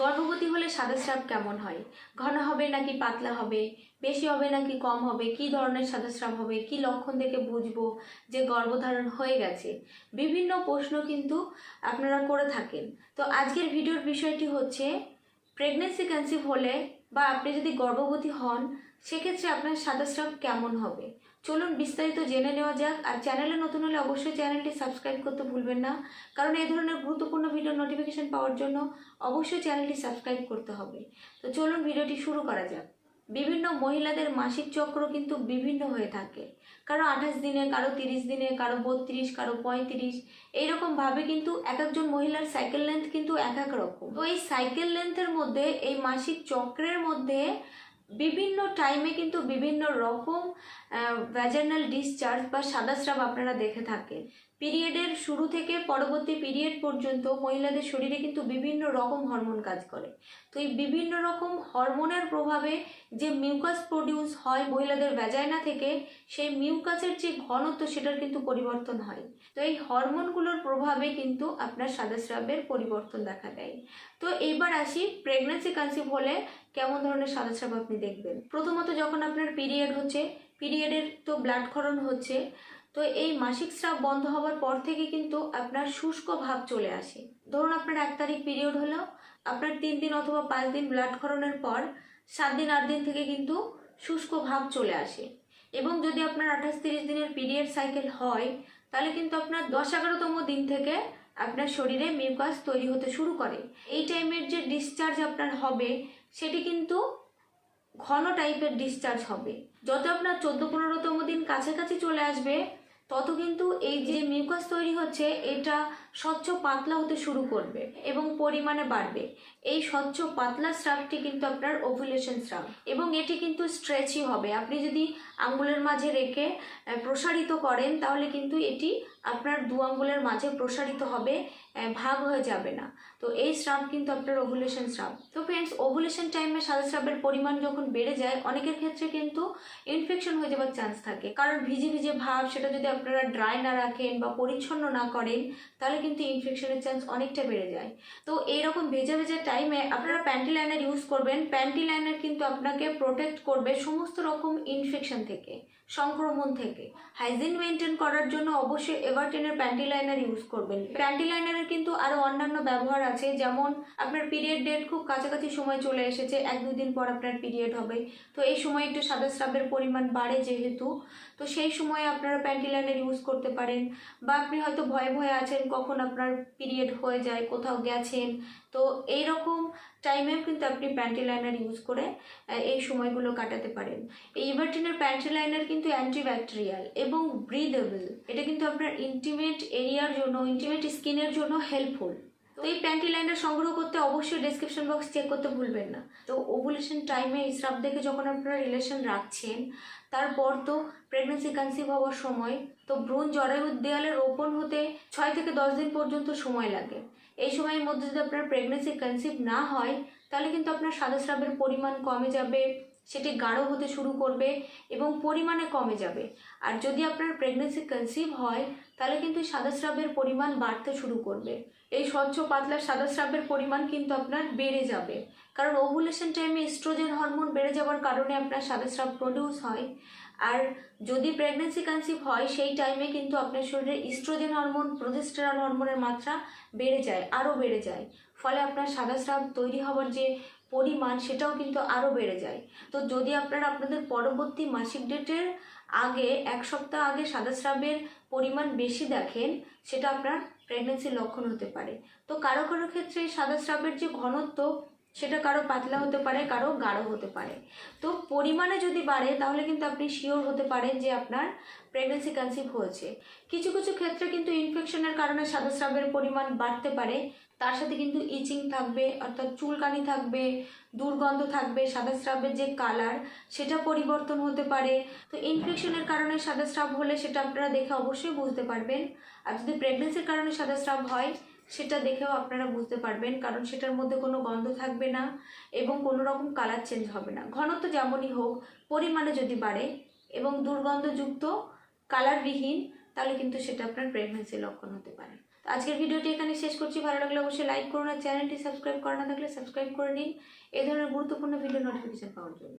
গর্ভবতী হলে সাদা স্রাব কেমন হয়? ঘন হবে নাকি পাতলা হবে? বেশি হবে নাকি কম হবে? কি ধরনের সাদা স্রাব হবে? কি লক্ষণ দেখে বুঝব যে গর্ভধারণ হয়ে গেছে? বিভিন্ন প্রশ্ন কিন্তু আপনারা করে থাকেন। তো আজকের ভিডিওর বিষয়টি হচ্ছে প্রেগনেন্সি কনসিভ হলে বা আপনি যদি গর্ভবতী হন, সেক্ষেত্রে আপনার সাদা স্রাব কেমন হবে? চলুন বিস্তারিত জেনে নেওয়া যাক। আর চ্যানেলে নতুন হলে অবশ্যই চ্যানেলটি সাবস্ক্রাইব করতে ভুলবেন না। কারণ এই ধরনের গুরুত্বপূর্ণ ভিডিও নোটিফিকেশন পাওয়ার জন্য অবশ্যই চ্যানেলটি সাবস্ক্রাইব করতে হবে। তো চলুন ভিডিওটি শুরু করা যাক। বিভিন্ন মহিলাদের মাসিক চক্র কিন্তু বিভিন্ন হয়ে থাকে। কারও আঠাশ দিনে, কারও তিরিশ দিনে, কারও বত্রিশ, কারও পঁয়ত্রিশ। এইরকমভাবে কিন্তু এক একজন মহিলার সাইকেল লেন্থ কিন্তু এক এক রকম। তো এই সাইকেল লেন্থের মধ্যে, এই মাসিক চক্রের মধ্যে বিভিন্ন টাইমে কিন্তু বিভিন্ন রকম ভ্যাজানাল ডিসচার্জ বা সাদা স্রাব আপনারা দেখে থাকেন। পিরিয়ডের শুরু থেকে পরবর্তী পিরিয়ড পর্যন্ত মহিলাদের শরীরে কিন্তু বিভিন্ন রকম হরমোন কাজ করে। তো এই বিভিন্ন রকম হরমোনের প্রভাবে যে মিউকাস প্রডিউস হয় মহিলাদের ভ্যাজাইনা থেকে, সেই মিউকাসের যে ঘনত্ব সেটার কিন্তু পরিবর্তন হয়। তো এই হরমোনগুলোর প্রভাবে কিন্তু আপনার সাদা স্রাবের পরিবর্তন দেখা দেয়। তো এবার আসি প্রেগনেন্সি কনসিভ হলে কেমন ধরনের সাদা স্রাব আপনি দেখবেন? প্রথমত যখন আপনার পিরিয়ড হচ্ছে পিরিয়ডের তো ব্লাড ক্ষরণ হচ্ছে তো এই মাসিক স্রাব বন্ধ হওয়ার পর থেকে কিন্তু আপনার শুষ্ক ভাব চলে আসে। ধরুন আপনার এক তারিখ পিরিয়ড হলো, আপনার তিন দিন অথবা পাঁচ দিন ব্লাড ক্ষরণের পর সাত দিন, আট দিন থেকে কিন্তু শুষ্ক ভাব চলে আসে। এবং যদি আপনার আঠাশ তিরিশ দিনের পিরিয়ড সাইকেল হয়, তাহলে কিন্তু আপনার দশ এগারোতম দিন থেকে আপনার শরীরে মিউকাস তৈরি হতে শুরু করে। এই টাইমের যে ডিসচার্জ আপনার হবে, সেটি কিন্তু ঘন টাইপের ডিসচার্জ হবে। যত আপনার চোদ্দ পনেরোতম দিন কাছাকাছি চলে আসবে তত কিন্তু এই যে মিউকাস তৈরি হচ্ছে, এটা স্বচ্ছ পাতলা হতে শুরু করবে এবং পরিমাণে বাড়বে। এই স্বচ্ছ পাতলা স্রাবটি কিন্তু আপনার ওভুলেশন স্রাব। এবং এটি কিন্তু স্ট্রেচই হবে। আপনি যদি আঙ্গুলের মাঝে রেখে প্রসারিত করেন, তাহলে কিন্তু এটি আপনার দু আঙ্গুলের মাঝে প্রসারিত হবে ভাগ হয়ে যাবে না। তো এই স্রাব কিন্তু আপনার ওভুলেশন স্রাব। তো ফ্রেন্ডস ওভুলেশন টাইমে সাদা স্রাবের পরিমাণ যখন বেড়ে যায়, অনেকের ক্ষেত্রে কিন্তু ইনফেকশন হয়ে যাওয়ার চান্স থাকে। কারণ ভিজে ভিজে ভাব, সেটা যদি আপনারা ড্রাই না রাখেন বা পরিচ্ছন্ন না করেন, তাহলে কিন্তু ইনফেকশনের চান্স অনেকটা বেড়ে যায়। তো এইরকম ভেজা ভেজা টাইমে আপনারা প্যান্টি লাইনার ইউজ করবেন। প্যান্টি লাইনার কিন্তু আপনাকে প্রোটেক্ট করবে সমস্ত রকম ইনফেকশন থেকে, সংক্রমণ থেকে। হাইজিন মেনটেন করার জন্য অবশ্যই এভারটেনের প্যান্টি লাইনার ইউজ করবেন। প্যান্টি লাইনারের কিন্তু আরও অন্যান্য ব্যবহার আছে, যেমন আপনার পিরিয়ড ডেট খুব কাছাকাছি সময় চলে এসেছে, এক দুই দিন পর আপনার পিরিয়ড হবে। তো এই সময় একটু সাদা স্রাবের পরিমাণ বাড়ে যেহেতু, তো সেই সময় আপনারা প্যান্টি লাইনার ইউজ করতে পারেন। বা আপনি হয়তো ভয়ে ভয়ে আছেন, কখন আপনার পিরিয়ড হয়ে যায়, কোথাও গেছেন তো এই রকম টাইমেও কিন্তু আপনি প্যান্টি লাইনার ইউজ করে এই সময়গুলো কাটাতে পারেন। এই ইভারটিনের প্যান্টি লাইনার কিন্তু অ্যান্টিব্যাকটেরিয়াল এবং ব্রিদেবল এটা কিন্তু আপনার ইন্টিমেট এরিয়ার জন্য ইন্টিমেট স্কিনের জন্য হেল্পফুল তো এই প্যান্টি লাইনার সংগ্রহ করতে অবশ্যই ডেসক্রিপশন বক্স চেক করতে ভুলবেন না। তো ওভুলেশন টাইমে এই স্রাব দেখে যখন আপনারা রিলেশন রাখছেন, তারপর তো প্রেগনেন্সি কনসিভ হওয়ার সময়, তো ভ্রূণ জরায়ুর দেয়ালে রোপণ হতে ছয় থেকে দশ দিন পর্যন্ত সময় লাগে। এই সময়ের মধ্যে যদি আপনার প্রেগনেন্সি কনসিভ না হয়, তাহলে কিন্তু আপনার সাদা স্রাবের পরিমাণ কমে যাবে। সেটি গাঢ় হতে শুরু করবে এবং পরিমাণে কমে যাবে। আর যদি আপনার প্রেগনেন্সি কনসিভ হয়, তাহলে কিন্তু সাদা স্রাবের পরিমাণ বাড়তে শুরু করবে। এই স্বচ্ছ পাতলা সাদা স্রাবের পরিমাণ কিন্তু আপনার বেড়ে যাবে। কারণ ওভুলেশন টাইমে ইস্ট্রোজেন হরমোন বেড়ে যাওয়ার কারণে আপনার সাদা স্রাব প্রডিউস হয়। আর যদি প্রেগনেন্সি কনসিভ হয়, সেই টাইমে কিন্তু আপনার শরীরে ইস্ট্রোজেন হরমোন প্রোজেস্টেরন হরমোনের মাত্রা বেড়ে যায়, আরও বেড়ে যায়। ফলে আপনার সাদা স্রাব তৈরি হওয়ার যে পরিমাণ সেটাও কিন্তু আরও বেড়ে যায়। তো যদি আপনারা আপনাদের পরবর্তী মাসিক ডেটের আগে এক সপ্তাহ আগে সাদা স্রাবের পরিমাণ বেশি দেখেন, সেটা আপনার প্রেগনেন্সির লক্ষণ হতে পারে। তো কারও কারও ক্ষেত্রে সাদা স্রাবের যে ঘনত্ব সেটা কারও পাতলা হতে পারে, কারও গাঢ় হতে পারে। তো পরিমাণে যদি বাড়ে, তাহলে কিন্তু আপনি শিওর হতে পারেন যে আপনার প্রেগনেন্সি কনসিভ হয়েছে। কিছু কিছু ক্ষেত্রে কিন্তু ইনফেকশনের কারণে সাদাস্রাবের পরিমাণ বাড়তে পারে। তার সাথে কিন্তু ইচিং থাকবে, অর্থাৎ চুলকানি থাকবে, দুর্গন্ধ থাকবে, সাদাস্রাবের যে কালার সেটা পরিবর্তন হতে পারে। তো ইনফেকশনের কারণে সাদা স্রাব হলে সেটা আপনারা দেখে অবশ্যই বুঝতে পারবেন। আর যদি প্রেগনেন্সির কারণে সাদাস্রাব হয় সেটা দেখেও আপনারা বুঝতে পারবেন, কারণ সেটার মধ্যে কোনো গন্ধ থাকবে না এবং কোনো রকম কালার চেঞ্জ হবে না। ঘনত্ব যেমনই হোক পরিমাণে যদি বাড়ে এবং দুর্গন্ধযুক্ত কালারবিহীন তাহলে কিন্তু সেটা আপনার প্রেগনেন্সির লক্ষণ হতে পারে। আজকের ভিডিওটি এখানে শেষ করছি। ভালো লাগলে অবশ্যই লাইক করুন আর চ্যানেলটি সাবস্ক্রাইব করা না থাকলে সাবস্ক্রাইব করে নিন। এই ধরনের গুরুত্বপূর্ণ ভিডিও নোটিফিকেশন পাওয়ার জন্য।